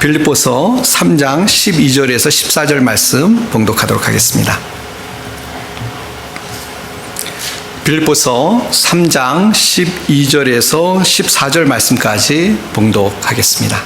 빌립보서 3장 12절에서 14절 말씀 봉독하도록 하겠습니다. 빌립보서 3장 12절에서 14절 말씀까지 봉독하겠습니다.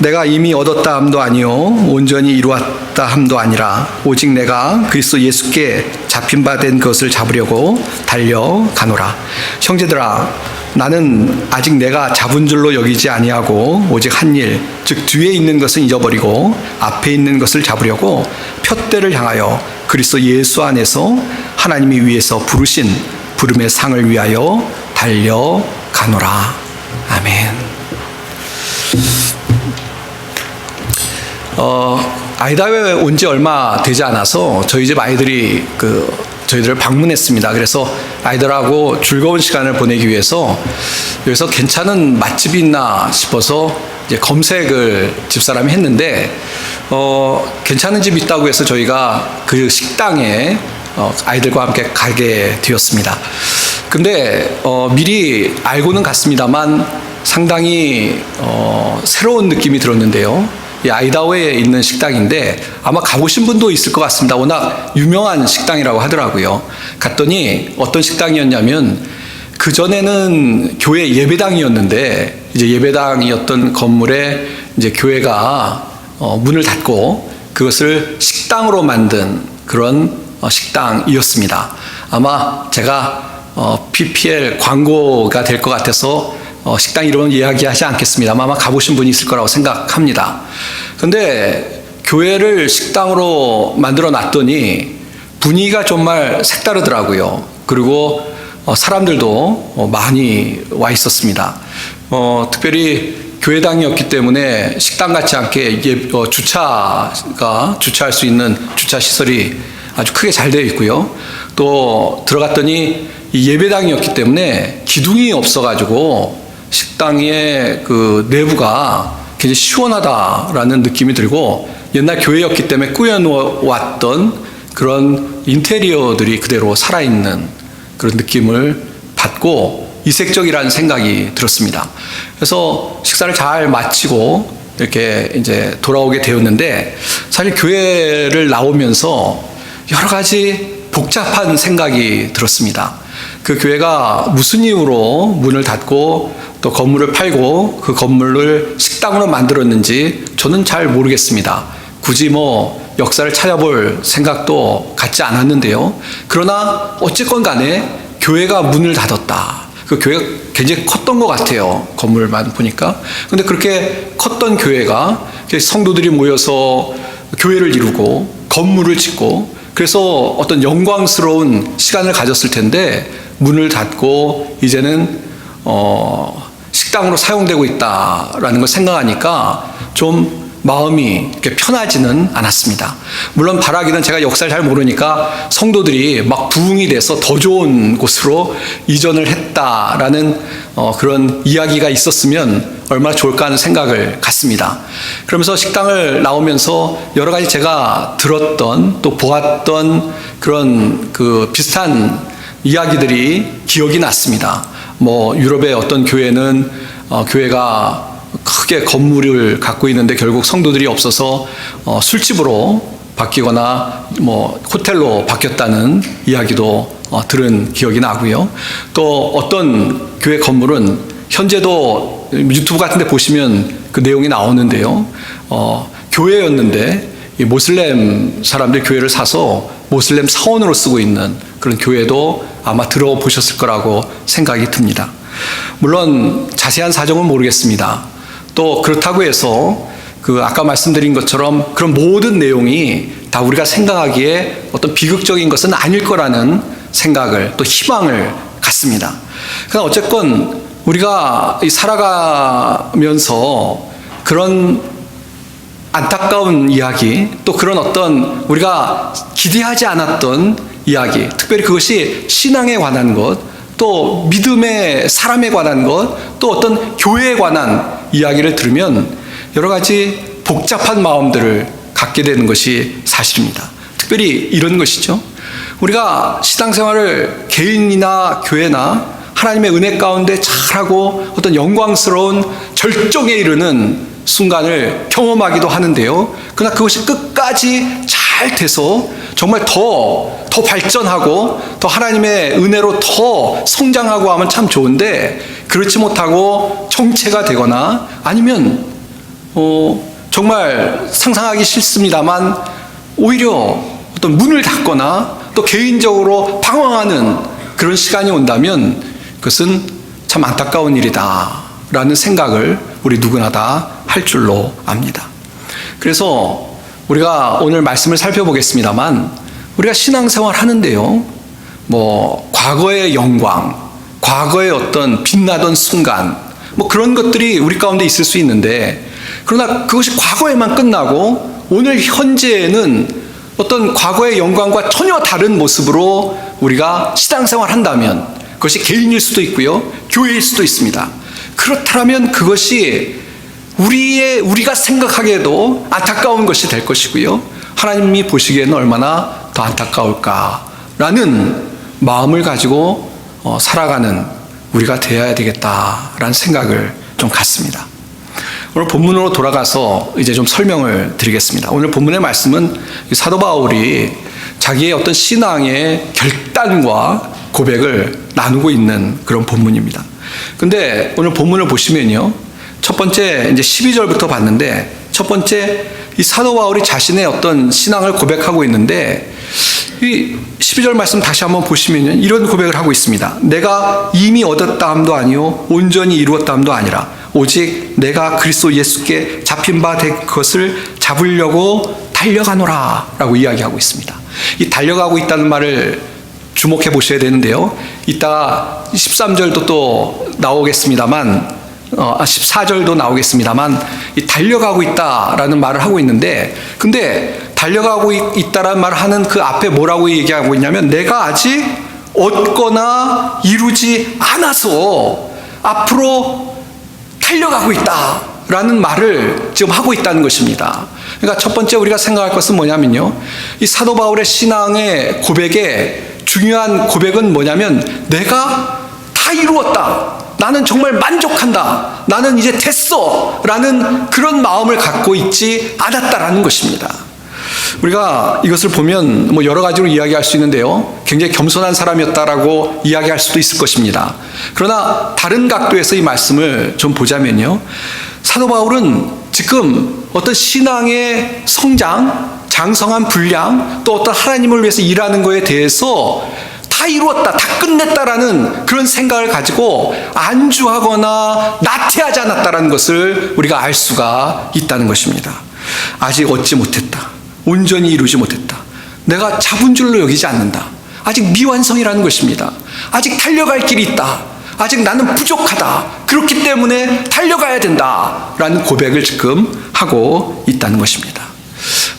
내가 이미 얻었다 함도 아니요 온전히 이루었다 함도 아니라 오직 내가 그리스도 예수께 잡힌 바 된 것을 잡으려고 달려 가노라 형제들아 나는 아직 내가 잡은 줄로 여기지 아니하고 오직 한 일 즉 뒤에 있는 것은 잊어버리고 앞에 있는 것을 잡으려고 표대를 향하여 그리스도 예수 안에서 하나님이 위에서 부르신 부름의 상을 위하여 달려 가노라 아멘. 어, 아이다에 온 지 얼마 되지 않아서 저희 집 아이들이 그 저희들을 방문했습니다. 그래서 아이들하고 즐거운 시간을 보내기 위해서 여기서 괜찮은 맛집이 있나 싶어서 이제 검색을 집사람이 했는데 어, 괜찮은 집 있다고 해서 저희가 그 식당에 어, 아이들과 함께 가게 되었습니다. 근데 어, 미리 알고는 갔습니다만 상당히 어, 새로운 느낌이 들었는데요. 이 아이다호에 있는 식당인데 아마 가보신 분도 있을 것 같습니다. 워낙 유명한 식당이라고 하더라고요. 갔더니 어떤 식당이었냐면 그 전에는 교회 예배당이었는데 이제 예배당이었던 건물에 이제 교회가 어, 문을 닫고 그것을 식당으로 만든 그런 어, 식당이었습니다. 아마 제가 어, PPL 광고가 될 것 같아서 어, 식당 이름은 이야기하지 않겠습니다만 아마 가보신 분이 있을 거라고 생각합니다. 근데 교회를 식당으로 만들어 놨더니 분위기가 정말 색다르더라고요. 그리고 어, 사람들도 어, 많이 와 있었습니다. 어, 특별히 교회당이었기 때문에 식당 같지 않게 예, 어, 주차가 주차할 수 있는 주차 시설이 아주 크게 잘 되어 있고요. 또 들어갔더니 이 예배당이었기 때문에 기둥이 없어가지고 식당의 그 내부가 굉장히 시원하다라는 느낌이 들고 옛날 교회였기 때문에 꾸며놓았던 그런 인테리어들이 그대로 살아있는 그런 느낌을 받고 이색적이라는 생각이 들었습니다. 그래서 식사를 잘 마치고 이렇게 이제 돌아오게 되었는데 사실 교회를 나오면서 여러 가지 복잡한 생각이 들었습니다. 그 교회가 무슨 이유로 문을 닫고 또 건물을 팔고 그 건물을 식당으로 만들었는지 저는 잘 모르겠습니다. 굳이 뭐 역사를 찾아볼 생각도 갖지 않았는데요. 그러나 어쨌건 간에 교회가 문을 닫았다. 그 교회가 굉장히 컸던 것 같아요. 건물만 보니까. 근데 그렇게 컸던 교회가 성도들이 모여서 교회를 이루고 건물을 짓고 그래서 어떤 영광스러운 시간을 가졌을 텐데 문을 닫고 이제는 어 식당으로 사용되고 있다라는 걸 생각하니까 좀 마음이 이렇게 편하지는 않았습니다. 물론 바라기는 제가 역사를 잘 모르니까 성도들이 막 부흥이 돼서 더 좋은 곳으로 이전을 했다라는 어 그런 이야기가 있었으면 얼마나 좋을까 하는 생각을 갖습니다. 그러면서 식당을 나오면서 여러 가지 제가 들었던 또 보았던 그런 그 비슷한 이야기들이 기억이 났습니다. 뭐 유럽의 어떤 교회는 어, 교회가 크게 건물을 갖고 있는데 결국 성도들이 없어서 어, 술집으로 바뀌거나 뭐 호텔로 바뀌었다는 이야기도 어, 들은 기억이 나고요. 또 어떤 교회 건물은 현재도 유튜브 같은 데 보시면 그 내용이 나오는데요. 어, 교회였는데 이 모슬렘 사람들 교회를 사서 모슬렘 사원으로 쓰고 있는 그런 교회도 아마 들어보셨을 거라고 생각이 듭니다. 물론 자세한 사정은 모르겠습니다. 또 그렇다고 해서 그 아까 말씀드린 것처럼 그런 모든 내용이 다 우리가 생각하기에 어떤 비극적인 것은 아닐 거라는 생각을 또 희망을 갖습니다. 그러나 어쨌건 우리가 살아가면서 그런 안타까운 이야기 또 그런 어떤 우리가 기대하지 않았던 이야기 특별히 그것이 신앙에 관한 것 또 믿음의 사람에 관한 것 또 어떤 교회에 관한 이야기를 들으면 여러 가지 복잡한 마음들을 갖게 되는 것이 사실입니다. 특별히 이런 것이죠. 우리가 신앙생활을 개인이나 교회나 하나님의 은혜 가운데 잘하고 어떤 영광스러운 절정에 이르는 순간을 경험하기도 하는데요. 그러나 그것이 끝까지 잘 돼서 정말 더, 더 발전하고 더 하나님의 은혜로 더 성장하고 하면 참 좋은데 그렇지 못하고 정체가 되거나 아니면 어, 정말 상상하기 싫습니다만 오히려 어떤 문을 닫거나 또 개인적으로 방황하는 그런 시간이 온다면 그것은 참 안타까운 일이다. 라는 생각을 우리 누구나 다 할 줄로 압니다. 그래서 우리가 오늘 말씀을 살펴보겠습니다만 우리가 신앙생활 하는데요. 뭐 과거의 영광, 과거의 어떤 빛나던 순간 뭐 그런 것들이 우리 가운데 있을 수 있는데 그러나 그것이 과거에만 끝나고 오늘 현재에는 어떤 과거의 영광과 전혀 다른 모습으로 우리가 신앙생활 한다면 그것이 개인일 수도 있고요. 교회일 수도 있습니다. 그렇다면 그것이 우리의 우리가 생각하기에도 안타까운 것이 될 것이고요. 하나님이 보시기에는 얼마나 더 안타까울까라는 마음을 가지고 어, 살아가는 우리가 되어야 되겠다라는 생각을 좀 갖습니다. 오늘 본문으로 돌아가서 이제 좀 설명을 드리겠습니다. 오늘 본문의 말씀은 사도 바울이 자기의 어떤 신앙의 결단과 고백을 나누고 있는 그런 본문입니다. 근데 오늘 본문을 보시면요. 첫 번째 이제 12절부터 봤는데 첫 번째 이 사도 바울이 자신의 어떤 신앙을 고백하고 있는데 이 12절 말씀 다시 한번 보시면 이런 고백을 하고 있습니다. 내가 이미 얻었다 함도 아니요 온전히 이루었다 함도 아니라 오직 내가 그리스도 예수께 잡힌 바 된 것을 잡으려고 달려가노라라고 이야기하고 있습니다. 이 달려가고 있다는 말을 주목해 보셔야 되는데요. 이따가 13절도 또 나오겠습니다만 어, 14절도 나오겠습니다만 이 달려가고 있다라는 말을 하고 있는데 근데 달려가고 있, 다라는 말을 하는 그 앞에 뭐라고 얘기하고 있냐면 내가 아직 얻거나 이루지 않아서 앞으로 달려가고 있다라는 말을 지금 하고 있다는 것입니다. 그러니까 첫 번째 우리가 생각할 것은 뭐냐면요. 이 사도 바울의 신앙의 고백에 중요한 고백은 뭐냐면 내가 다 이루었다. 나는 정말 만족한다. 나는 이제 됐어. 라는 그런 마음을 갖고 있지 않았다라는 것입니다. 우리가 이것을 보면 뭐 여러 가지로 이야기할 수 있는데요. 굉장히 겸손한 사람이었다라고 이야기할 수도 있을 것입니다. 그러나 다른 각도에서 이 말씀을 좀 보자면요. 사도 바울은 지금 어떤 신앙의 성장, 장성한 분량, 또 어떤 하나님을 위해서 일하는 것에 대해서 다 이루었다, 다 끝냈다라는 그런 생각을 가지고 안주하거나 나태하지 않았다라는 것을 우리가 알 수가 있다는 것입니다. 아직 얻지 못했다. 온전히 이루지 못했다. 내가 잡은 줄로 여기지 않는다. 아직 미완성이라는 것입니다. 아직 달려갈 길이 있다. 아직 나는 부족하다. 그렇기 때문에 달려가야 된다. 라는 고백을 지금 하고 있다는 것입니다.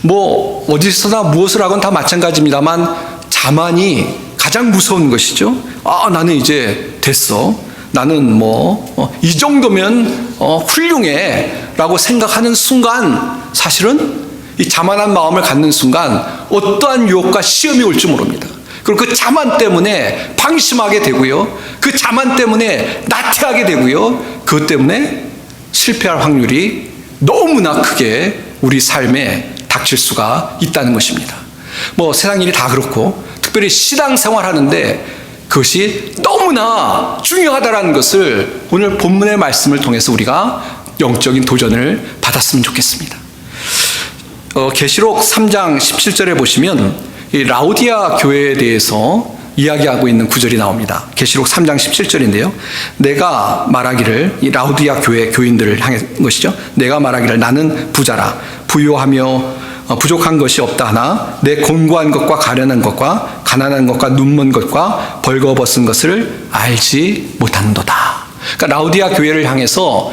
뭐, 어디서나 무엇을 하건 다 마찬가지입니다만, 자만이 가장 무서운 것이죠. 아, 나는 이제 됐어. 나는 뭐, 어, 이 정도면 어, 훌륭해. 라고 생각하는 순간, 사실은 이 자만한 마음을 갖는 순간, 어떠한 유혹과 시험이 올지 모릅니다. 그리고 그 자만 때문에 방심하게 되고요. 그 자만 때문에 나태하게 되고요. 그것 때문에 실패할 확률이 너무나 크게 우리 삶에 닥칠 수가 있다는 것입니다. 뭐 세상 일이 다 그렇고 특별히 신앙 생활하는데 그것이 너무나 중요하다라는 것을 오늘 본문의 말씀을 통해서 우리가 영적인 도전을 받았으면 좋겠습니다. 어, 계시록 3장 17절에 보시면 이 라우디아 교회에 대해서 이야기하고 있는 구절이 나옵니다. 계시록 3장 17절인데요. 내가 말하기를 이 라우디아 교회 교인들을 향한 것이죠. 내가 말하기를 나는 부자라 부요하며 어, 부족한 것이 없다 하나 내 공고한 것과 가련한 것과 가난한 것과 눈먼 것과 벌거벗은 것을 알지 못한도다. 그러니까 라우디아 교회를 향해서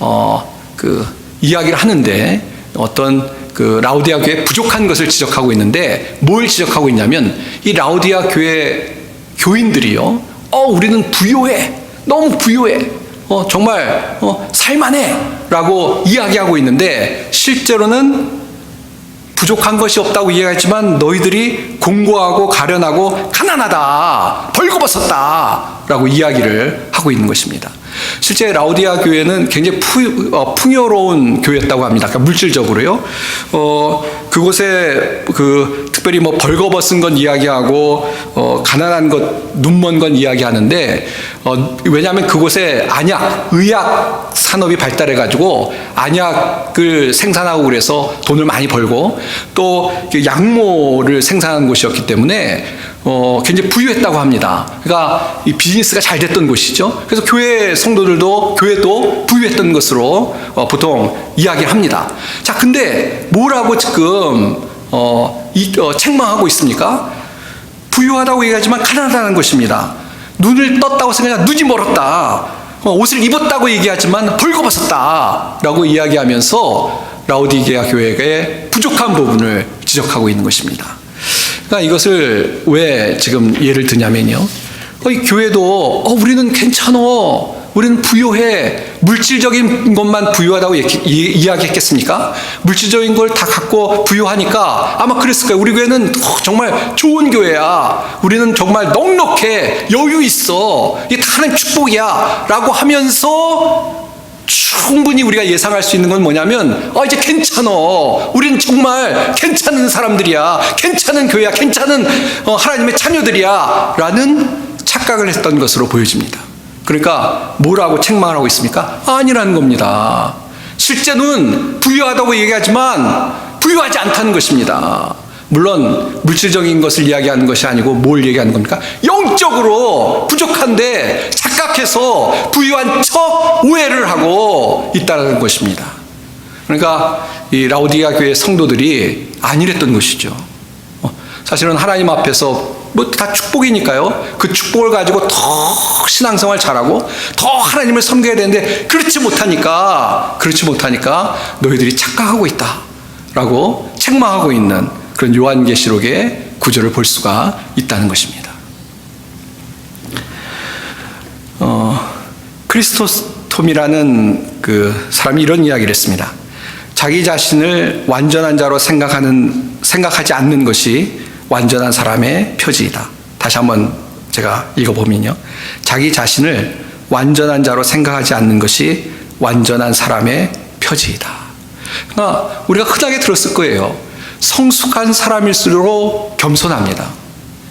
어 그 이야기를 하는데 어떤 그 라우디아 교회 부족한 것을 지적하고 있는데 뭘 지적하고 있냐면 이 라우디아 교회 교인들이요. 어 우리는 부요해. 너무 부요해. 어 정말 어 살만해라고 이야기하고 있는데 실제로는 부족한 것이 없다고 이야기했지만 너희들이 공고하고 가련하고 가난하다, 벌거벗었다 라고 이야기를 하고 있는 것입니다. 실제 라우디아 교회는 굉장히 푸, 어, 풍요로운 교회였다고 합니다. 그러니까 물질적으로요. 어, 그곳에 그 특별히 뭐 벌거벗은 건 이야기하고 어, 가난한 것, 눈먼 건 이야기하는데 어, 왜냐하면 그곳에 안약, 의약 산업이 발달해 가지고 안약을 생산하고 그래서 돈을 많이 벌고 또그 약모를 생산하는 곳이었기 때문에 어, 굉장히 부유했다고 합니다. 그러니까 이 비즈니스가 잘 됐던 곳이죠. 그래서 교회 성도들도 교회도 부유했던 것으로 어, 보통 이야기합니다. 자, 근데 뭐라고 지금 어, 이, 어, 책망하고 있습니까? 부유하다고 얘기하지만 가난하다는 것입니다. 눈을 떴다고 생각하면 눈이 멀었다. 어, 옷을 입었다고 얘기하지만 벌거벗었다라고 이야기하면서 라우디게아 교회의 부족한 부분을 지적하고 있는 것입니다. 그러니까 이것을 왜 지금 예를 드냐면요. 교회도 어, 우리는 괜찮어. 우리는 부유해. 물질적인 것만 부유하다고 이야기했겠습니까? 물질적인 걸 다 갖고 부유하니까 아마 그랬을 거예요. 우리 교회는 어, 정말 좋은 교회야. 우리는 정말 넉넉해. 여유 있어. 이게 다 하나님 축복이야. 라고 하면서 충분히 우리가 예상할 수 있는 건 뭐냐면, 어, 이제 괜찮어. 우리는 정말 괜찮은 사람들이야. 괜찮은 교회야. 괜찮은 어, 하나님의 자녀들이야. 라는 착각을 했던 것으로 보여집니다. 그러니까 뭐라고 책망을 하고 있습니까? 아니라는 겁니다. 실제는 부유하다고 얘기하지만 부유하지 않다는 것입니다. 물론 물질적인 것을 이야기하는 것이 아니고 뭘 얘기하는 겁니까? 영적으로 부족한데 착각해서 부유한 척 오해를 하고 있다는 것입니다. 그러니까 이 라우디아 교회 성도들이 아니랬던 것이죠. 어, 사실은 하나님 앞에서 뭐다 축복이니까요. 그 축복을 가지고 더 신앙생활 잘하고 더 하나님을 섬겨야 되는데 그렇지 못하니까 그렇지 못하니까 너희들이 착각하고 있다라고 책망하고 있는 그런 요한계시록의 구절을 볼 수가 있다는 것입니다. 어, 크리스토스톰이라는 그 사람이 이런 이야기를 했습니다. 자기 자신을 완전한 자로 생각하는 생각하지 않는 것이 완전한 사람의 표지이다. 다시 한번 제가 읽어보면요. 자기 자신을 완전한 자로 생각하지 않는 것이 완전한 사람의 표지이다. 그러니까 우리가 흔하게 들었을 거예요. 성숙한 사람일수록 겸손합니다.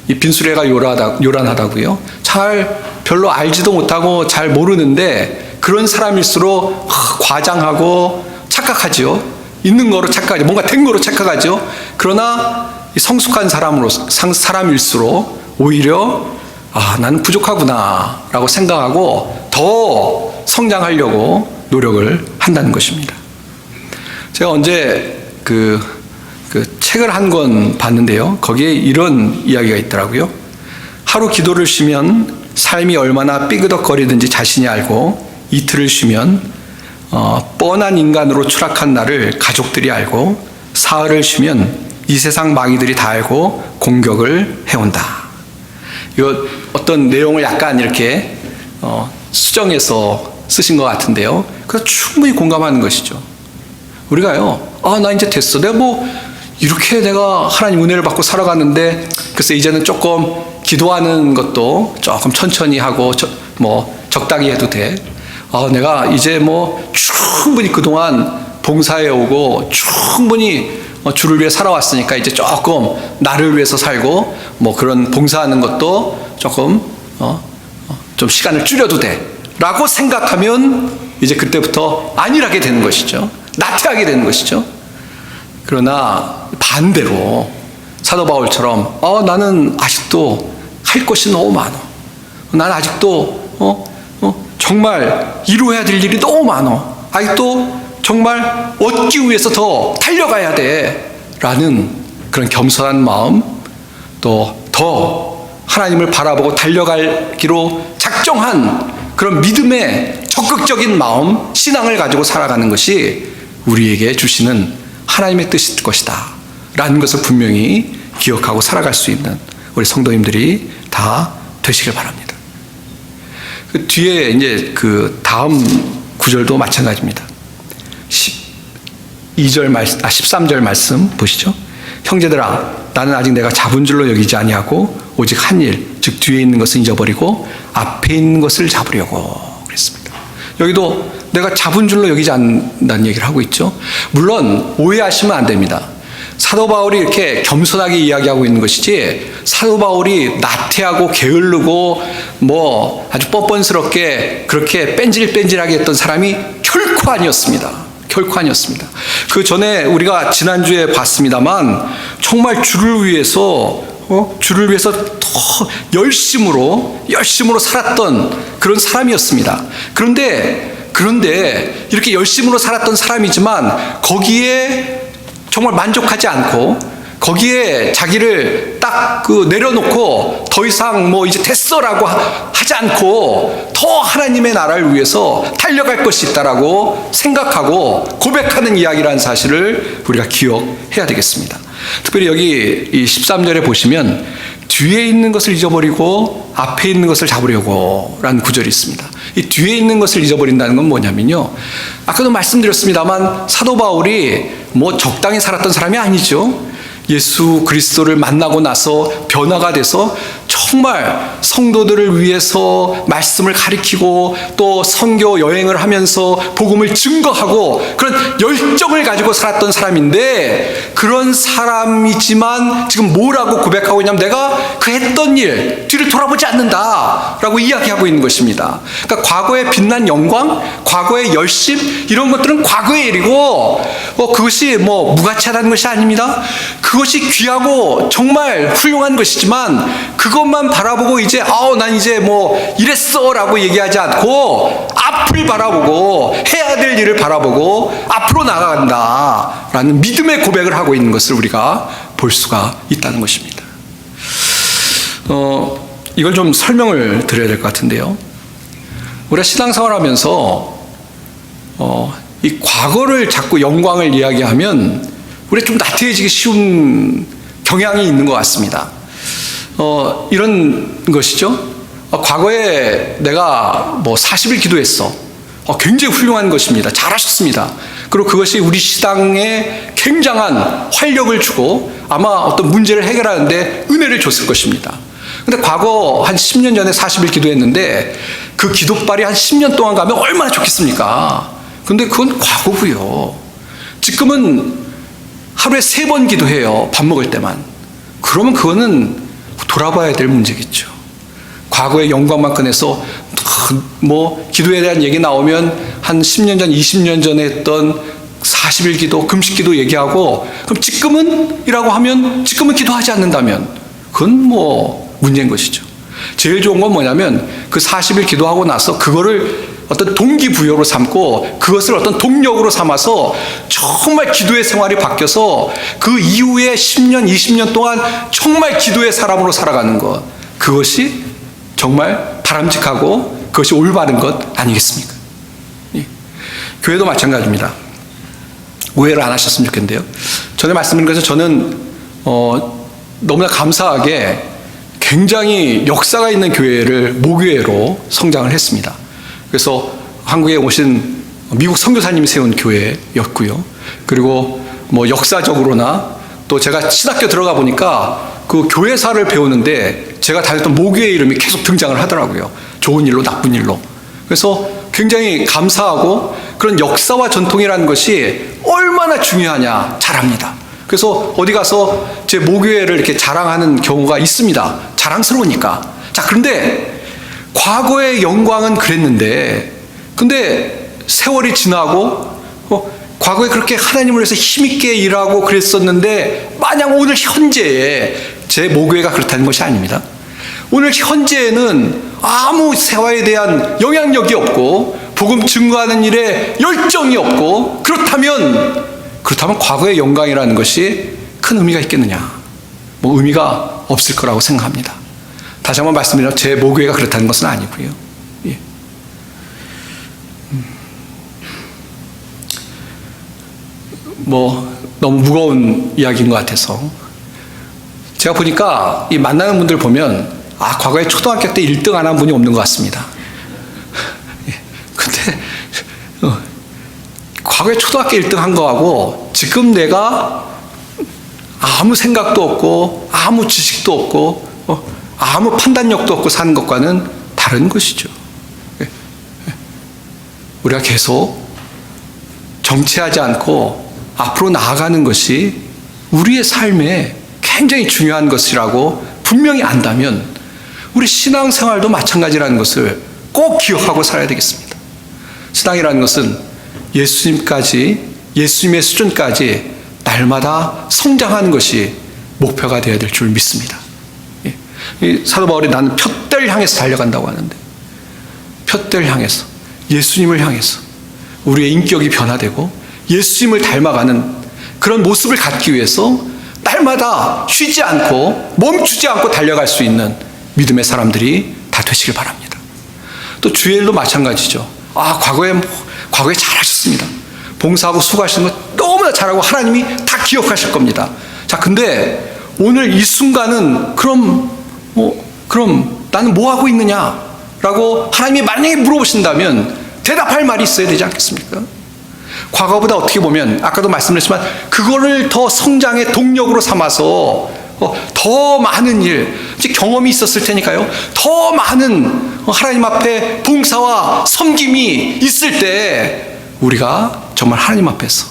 이 빈수레가 요란하다, 요란하다고요. 잘 별로 알지도 못하고 잘 모르는데 그런 사람일수록 하, 과장하고 착각하지요. 있는 거로 착각하죠. 뭔가 된 거로 착각하죠. 그러나 이 성숙한 사람으로 상- 사람일수록 오히려 아 나는 부족하구나라고 생각하고 더 성장하려고 노력을 한다는 것입니다. 제가 언제 그, 그 책을 한 권 봤는데요. 거기에 이런 이야기가 있더라고요. 하루 기도를 쉬면 삶이 얼마나 삐그덕거리든지 자신이 알고 이틀을 쉬면 어, 뻔한 인간으로 추락한 나를 가족들이 알고 사흘을 쉬면 이 세상 마귀들이 다 알고 공격을 해온다. 이거 어떤 내용을 약간 이렇게 어, 수정해서 쓰신 것 같은데요. 그래서 충분히 공감하는 것이죠. 우리가요, 아, 나 이제 됐어. 내가 뭐, 이렇게 내가 하나님 은혜를 받고 살아갔는데, 글쎄, 이제는 조금 기도하는 것도 조금 천천히 하고, 저, 뭐, 적당히 해도 돼. 아, 내가 이제 뭐, 충분히 그동안 봉사해 오고, 충분히 어, 주를 위해 살아왔으니까, 이제 조금 나를 위해서 살고, 뭐, 그런 봉사하는 것도 조금, 어, 어, 좀 시간을 줄여도 돼. 라고 생각하면, 이제 그때부터 안일하게 되는 것이죠. 나태하게 되는 것이죠. 그러나 반대로 사도 바울처럼 어, 나는 아직도 할 것이 너무 많아. 나는 아직도 어, 어, 정말 이루어야 될 일이 너무 많아. 아직도 정말 얻기 위해서 더 달려가야 돼. 라는 그런 겸손한 마음 또 더 하나님을 바라보고 달려가기로 작정한 그런 믿음의 적극적인 마음, 신앙을 가지고 살아가는 것이 우리에게 주시는 하나님의 뜻일 것이다. 라는 것을 분명히 기억하고 살아갈 수 있는 우리 성도님들이 다 되시길 바랍니다. 그 뒤에 이제 그 다음 구절도 마찬가지입니다. 12절 말씀, 아, 13절 말씀 보시죠. 형제들아, 나는 아직 내가 잡은 줄로 여기지 아니하고 오직 한 일, 즉 뒤에 있는 것을 잊어버리고 앞에 있는 것을 잡으려고 그랬습니다. 여기도 내가 잡은 줄로 여기지 않는다는 얘기를 하고 있죠. 물론 오해하시면 안 됩니다. 사도 바울이 이렇게 겸손하게 이야기하고 있는 것이지 사도 바울이 나태하고 게을르고 뭐 아주 뻔뻔스럽게 그렇게 뺀질뺀질하게 했던 사람이 결코 아니었습니다. 결코 아니었습니다. 그 전에 우리가 지난주에 봤습니다만 정말 주를 위해서 어? 주를 위해서 더 열심으로 열심으로 살았던 그런 사람이었습니다. 그런데 그런데 이렇게 열심으로 살았던 사람이지만 거기에 정말 만족하지 않고 거기에 자기를 딱 그 내려놓고 더 이상 뭐 이제 됐어라고 하지 않고 더 하나님의 나라를 위해서 달려갈 것이 있다라고 생각하고 고백하는 이야기라는 사실을 우리가 기억해야 되겠습니다. 특별히 여기 이 13절에 보시면 뒤에 있는 것을 잊어버리고 앞에 있는 것을 잡으려고 라는 구절이 있습니다. 이 뒤에 있는 것을 잊어버린다는 건 뭐냐면요. 아까도 말씀드렸습니다만 사도 바울이 뭐 적당히 살았던 사람이 아니죠. 예수 그리스도를 만나고 나서 변화가 돼서 정말 성도들을 위해서 말씀을 가리키고 또 선교 여행을 하면서 복음을 증거하고 그런 열정을 가지고 살았던 사람인데 그런 사람이지만 지금 뭐라고 고백하고 있냐면 내가 그 했던 일 뒤를 돌아보지 않는다라고 이야기하고 있는 것입니다. 그러니까 과거의 빛난 영광, 과거의 열심 이런 것들은 과거의 일이고 뭐 그것이 뭐 무가치하다는 것이 아닙니다. 그것이 귀하고 정말 훌륭한 것이지만 그 것만 바라보고 이제 아우 난 이제 뭐 이랬어라고 얘기하지 않고 앞을 바라보고 해야 될 일을 바라보고 앞으로 나아간다라는 믿음의 고백을 하고 있는 것을 우리가 볼 수가 있다는 것입니다. 어, 이걸 좀 설명을 드려야 될 것 같은데요. 우리가 신앙생활 하면서 어, 이 과거를 자꾸 영광을 이야기하면 우리가 좀 나태해지기 쉬운 경향이 있는 것 같습니다. 어, 이런 것이죠. 어, 과거에 내가 뭐 40일 기도했어. 어, 굉장히 훌륭한 것입니다. 잘하셨습니다. 그리고 그것이 우리 시당에 굉장한 활력을 주고 아마 어떤 문제를 해결하는데 은혜를 줬을 것입니다. 근데 과거 한 10년 전에 40일 기도했는데 그 기도빨이 한 10년 동안 가면 얼마나 좋겠습니까? 근데 그건 과거고요. 지금은 하루에 세 번 기도해요. 밥 먹을 때만. 그러면 그거는 돌아봐야 될 문제겠죠. 과거의 영광만 꺼내서 뭐 기도에 대한 얘기 나오면 한 10년 전, 20년 전에 했던 40일 기도, 금식 기도 얘기하고 그럼 지금은 이라고 하면 지금은 기도하지 않는다면 그건 뭐 문제인 것이죠. 제일 좋은 건 뭐냐면 그 40일 기도하고 나서 그거를 어떤 동기부여로 삼고 그것을 어떤 동력으로 삼아서 정말 기도의 생활이 바뀌어서 그 이후에 10년, 20년 동안 정말 기도의 사람으로 살아가는 것. 그것이 정말 바람직하고 그것이 올바른 것 아니겠습니까? 예. 교회도 마찬가지입니다. 오해를 안 하셨으면 좋겠는데요. 전에 말씀드린 것처럼 저는 어, 너무나 감사하게 굉장히 역사가 있는 교회를 모교회로 성장을 했습니다. 그래서 한국에 오신 미국 선교사님이 세운 교회였고요. 그리고 뭐 역사적으로나 또 제가 신학교 들어가 보니까 그 교회사를 배우는데 제가 다녔던 모교회 이름이 계속 등장을 하더라고요. 좋은 일로 나쁜 일로. 그래서 굉장히 감사하고 그런 역사와 전통이라는 것이 얼마나 중요하냐 잘 압니다. 그래서 어디 가서 제 모교회를 이렇게 자랑하는 경우가 있습니다. 자랑스러우니까. 자, 그런데 과거의 영광은 그랬는데, 근데 세월이 지나고, 어, 과거에 그렇게 하나님을 위해서 힘있게 일하고 그랬었는데, 마냥 오늘 현재에 제 모교회가 그렇다는 것이 아닙니다. 오늘 현재에는 아무 세화에 대한 영향력이 없고, 복음 증거하는 일에 열정이 없고, 그렇다면, 그렇다면 과거의 영광이라는 것이 큰 의미가 있겠느냐? 뭐 의미가 없을 거라고 생각합니다. 다시 한번 말씀드리면 제 모교회가 그렇다는 것은 아니고요. 예. 음. 뭐 너무 무거운 이야기인 것 같아서 제가 보니까 이 만나는 분들 보면 아 과거에 초등학교 때 1등 안 한 분이 없는 것 같습니다. 예. 근데 어, 과거에 초등학교 1등 한 거하고 지금 내가 아무 생각도 없고 아무 지식도 없고 어, 아무 판단력도 없고 사는 것과는 다른 것이죠. 예. 예. 우리가 계속 정체하지 않고 앞으로 나아가는 것이 우리의 삶에 굉장히 중요한 것이라고 분명히 안다면 우리 신앙생활도 마찬가지라는 것을 꼭 기억하고 살아야 되겠습니다. 신앙이라는 것은 예수님까지 예수님의 수준까지 날마다 성장하는 것이 목표가 되어야 될 줄 믿습니다. 예. 이 사도 바울이 나는 푯대를 향해서 달려간다고 하는데 푯대를 향해서 예수님을 향해서 우리의 인격이 변화되고 예수님을 닮아가는 그런 모습을 갖기 위해서 날마다 쉬지 않고 멈추지 않고 달려갈 수 있는 믿음의 사람들이 다 되시길 바랍니다. 또 주일도 마찬가지죠. 아 과거에 뭐, 과거에 잘하셨습니다. 봉사하고 수고하시는 거 너무나 잘하고 하나님이 다 기억하실 겁니다. 자 근데 오늘 이 순간은 그럼 뭐 그럼 나는 뭐 하고 있느냐 라고 하나님이 만약에 물어보신다면 대답할 말이 있어야 되지 않겠습니까? 과거보다 어떻게 보면 아까도 말씀드렸지만 그거를 더 성장의 동력으로 삼아서 어, 더 많은 일, 즉 경험이 있었을 테니까요. 더 많은 하나님 앞에 봉사와 섬김이 있을 때 우리가 정말 하나님 앞에서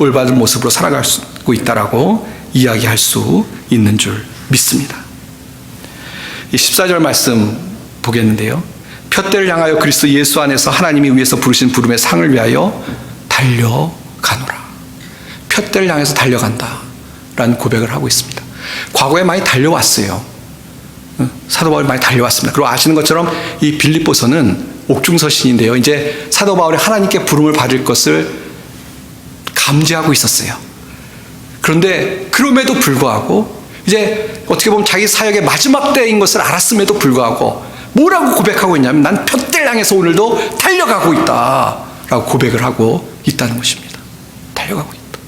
올바른 모습으로 살아갈 수 있다라고 이야기할 수 있는 줄 믿습니다. 이 14절 말씀 보겠는데요. 푯대를 향하여 그리스도 예수 안에서 하나님이 위에서 부르신 부름의 상을 위하여 달려가노라. 푯대를 향해서 달려간다. 라는 고백을 하고 있습니다. 과거에 많이 달려왔어요. 사도 바울이 많이 달려왔습니다. 그리고 아시는 것처럼 이 빌립보서는 옥중서신인데요. 이제 사도 바울이 하나님께 부름을 받을 것을 감지하고 있었어요. 그런데 그럼에도 불구하고 이제 어떻게 보면 자기 사역의 마지막 때인 것을 알았음에도 불구하고 뭐라고 고백하고 있냐면 난 푯대를 향해서 오늘도 달려가고 있다라고 고백을 하고 있다는 것입니다. 달려가고 있다.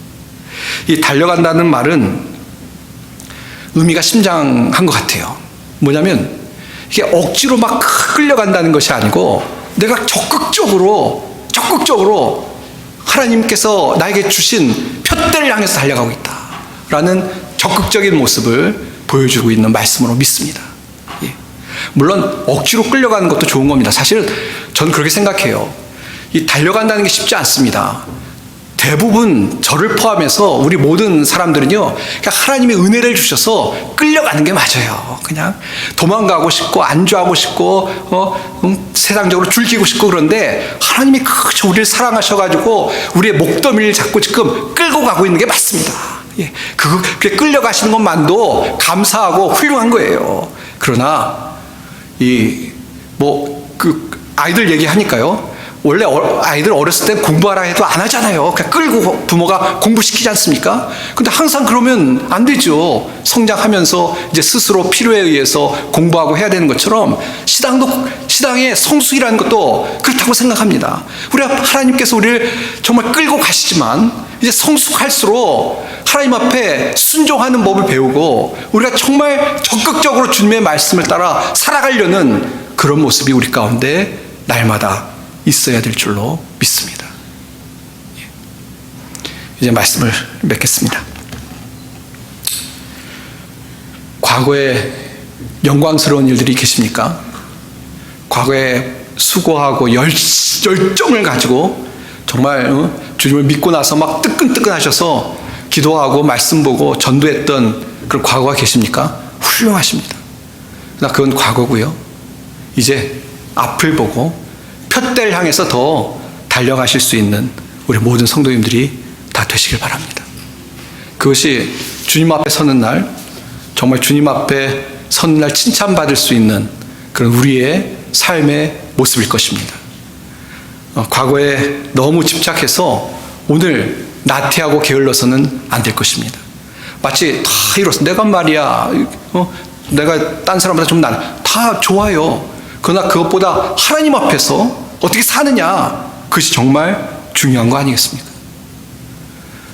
이 달려간다는 말은 의미가 심장한 것 같아요. 뭐냐면 이게 억지로 막 끌려간다는 것이 아니고 내가 적극적으로 적극적으로 하나님께서 나에게 주신 푯대를 향해서 달려가고 있다라는 적극적인 모습을 보여주고 있는 말씀으로 믿습니다. 예. 물론 억지로 끌려가는 것도 좋은 겁니다. 사실 저는 그렇게 생각해요. 이 달려간다는 게 쉽지 않습니다. 대부분 저를 포함해서 우리 모든 사람들은요, 하나님의 은혜를 주셔서 끌려가는 게 맞아요. 그냥 도망가고 싶고 안주하고 싶고 어, 음, 세상적으로 즐기고 싶고 그런데 하나님이 그저 우리를 사랑하셔가지고 우리의 목더미를 잡고 지금 끌고 가고 있는 게 맞습니다. 예, 그 그게 끌려가시는 것만도 감사하고 훌륭한 거예요. 그러나 이 뭐 그 아이들 얘기하니까요. 원래 어- 아이들 어렸을 때 공부하라 해도 안 하잖아요. 그냥 끌고 부모가 공부시키지 않습니까? 근데 항상 그러면 안 되죠. 성장하면서 이제 스스로 필요에 의해서 공부하고 해야 되는 것처럼 시당도, 시당의 성숙이라는 것도 그렇다고 생각합니다. 우리 하나님께서 우리를 정말 끌고 가시지만 이제 성숙할수록 하나님 앞에 순종하는 법을 배우고 우리가 정말 적극적으로 주님의 말씀을 따라 살아가려는 그런 모습이 우리 가운데 날마다 있어야 될 줄로 믿습니다. 예. 이제 말씀을 맺겠습니다. 과거에 영광스러운 일들이 계십니까? 과거에 수고하고 열, 열정을 가지고 정말 어? 주님을 믿고 나서 막 뜨끈뜨끈 하셔서 기도하고 말씀 보고 전도했던 그런 과거가 계십니까? 훌륭하십니다. 나 그건 과거고요. 이제 앞을 보고 푯대를 향해서 더 달려가실 수 있는 우리 모든 성도님들이 다 되시길 바랍니다. 그것이 주님 앞에 서는 날, 정말 주님 앞에 서는 날 칭찬받을 수 있는 그런 우리의 삶의 모습일 것입니다. 어, 과거에 너무 집착해서 오늘 나태하고 게을러서는 안 될 것입니다. 마치 다 이뤘어. 내가 말이야, 어? 내가 딴 사람보다 좀 나, 다 좋아요. 그러나 그것보다 하나님 앞에서 어떻게 사느냐, 그것이 정말 중요한 거 아니겠습니까?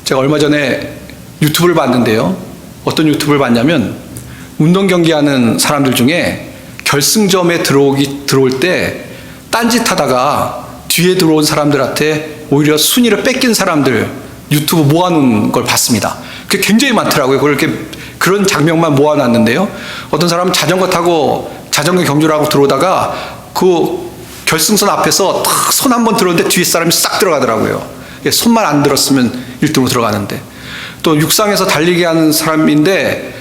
제가 얼마 전에 유튜브를 봤는데요. 어떤 유튜브를 봤냐면 운동 경기하는 사람들 중에 결승점에 들어오기 들어올 때 딴짓하다가 뒤에 들어온 사람들한테 오히려 순위를 뺏긴 사람들 유튜브 모아놓은 걸 봤습니다. 그게 굉장히 많더라고요. 그렇게 그런 장면만 모아놨는데요. 어떤 사람은 자전거 타고 자전거 경주를 하고 들어오다가 그 결승선 앞에서 탁손한 번 들었는데 뒤에 사람이 싹 들어가더라고요. 예, 손만 안 들었으면 1등으로 들어가는데 또 육상에서 달리기 하는 사람인데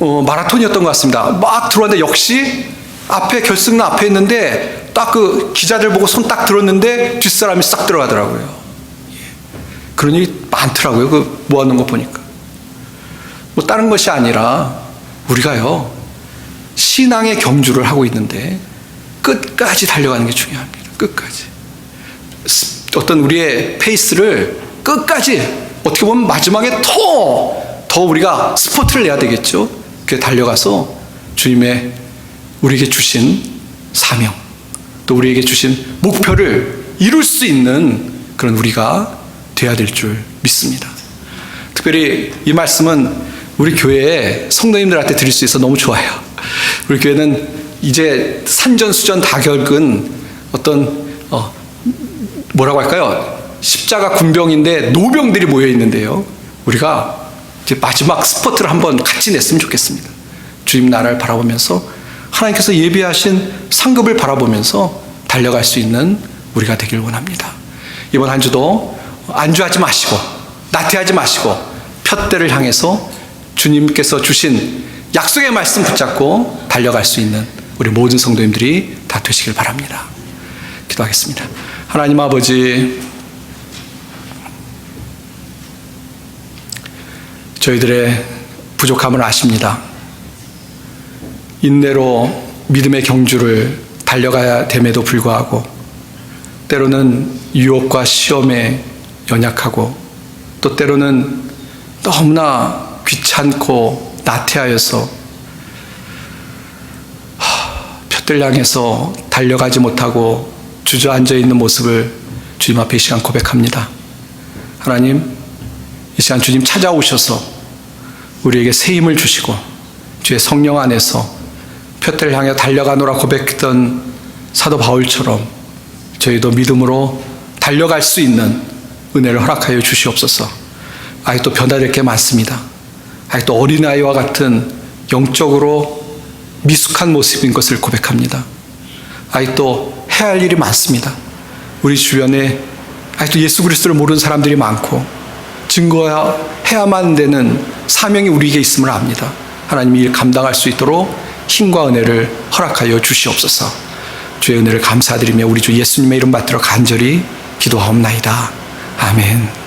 어, 마라톤이었던 것 같습니다. 막 들어왔는데 역시 앞에 결승선 앞에 있는데 딱 그 기자들 보고 손 딱 들었는데 뒷사람이 싹 들어가더라고요. 예. 그런 일이 많더라고요. 그 모아놓은 거 보니까. 뭐 다른 것이 아니라 우리가요 신앙의 경주를 하고 있는데 끝까지 달려가는 게 중요합니다. 끝까지 스- 어떤 우리의 페이스를 끝까지 어떻게 보면 마지막에 더 더 우리가 스포트를 내야 되겠죠. 그 달려가서 주님의 우리에게 주신 사명 또 우리에게 주신 목표를 이룰 수 있는 그런 우리가 돼야 될 줄 믿습니다. 특별히 이 말씀은 우리 교회에 성도님들한테 드릴 수 있어 너무 좋아요. 우리 교회는 이제 산전수전 다 겪은 어떤 어, 뭐라고 할까요? 십자가 군병인데 노병들이 모여 있는데요. 우리가 이제 마지막 스포트를 한번 같이 냈으면 좋겠습니다. 주님 나라를 바라보면서 하나님께서 예비하신 상급을 바라보면서 달려갈 수 있는 우리가 되길 원합니다. 이번 한 주도 안주하지 마시고 나태하지 마시고 푯대를 향해서 주님께서 주신 약속의 말씀 붙잡고 달려갈 수 있는 우리 모든 성도님들이 다 되시길 바랍니다. 기도하겠습니다. 하나님 아버지 저희들의 부족함을 아십니다. 인내로 믿음의 경주를 달려가야 됨에도 불구하고 때로는 유혹과 시험에 연약하고 또 때로는 너무나 귀찮고 나태하여서 하, 볕들 향해서 달려가지 못하고 주저앉아 있는 모습을 주님 앞에 이 시간 고백합니다. 하나님, 이 시간 주님 찾아오셔서 우리에게 새 힘을 주시고 주의 성령 안에서 볕을 향해 달려가노라 고백했던 사도 바울처럼 저희도 믿음으로 달려갈 수 있는 은혜를 허락하여 주시옵소서. 아직도 변화될 게 많습니다. 아직도 어린아이와 같은 영적으로 미숙한 모습인 것을 고백합니다. 아직도 해야 할 일이 많습니다. 우리 주변에 아직도 예수 그리스도를 모르는 사람들이 많고 증거해야만 되는 사명이 우리에게 있음을 압니다. 하나님 이 일 감당할 수 있도록 힘과 은혜를 허락하여 주시옵소서. 주의 은혜를 감사드리며 우리 주 예수님의 이름 받들어 간절히 기도하옵나이다. 아멘.